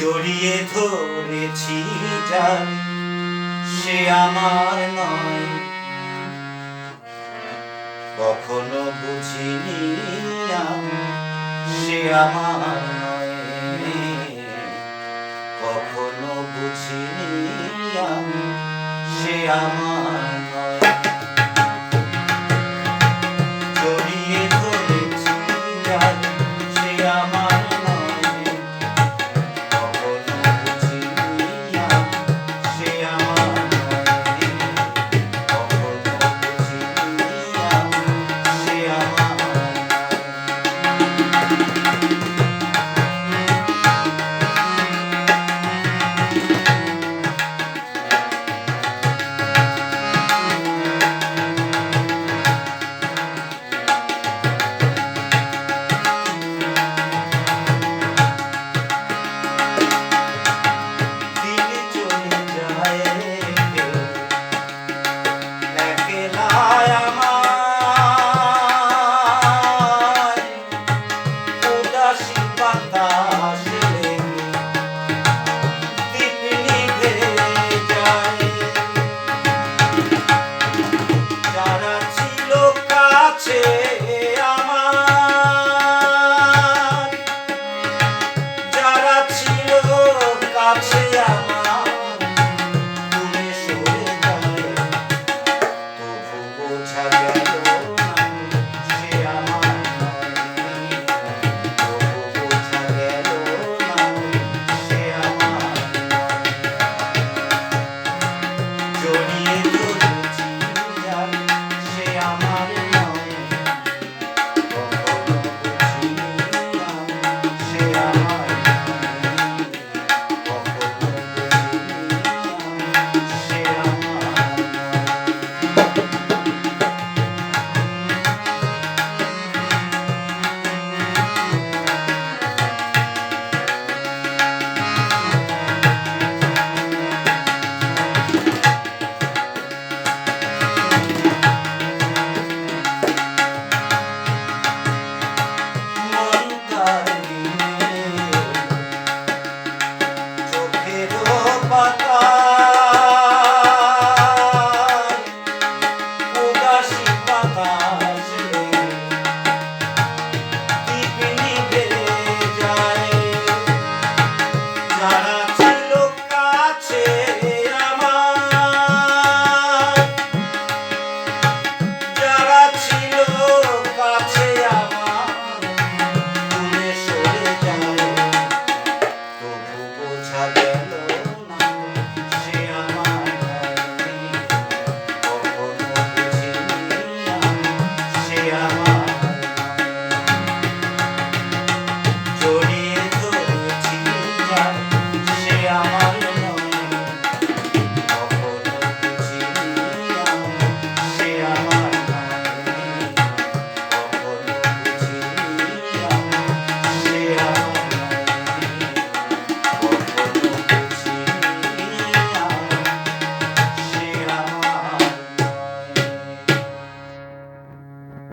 জড়িয়ে ধরেছি যার, সে আমার নয়। কখনো বুঝিনি সে আমার নয়। কখনো বুঝিনি সে আমার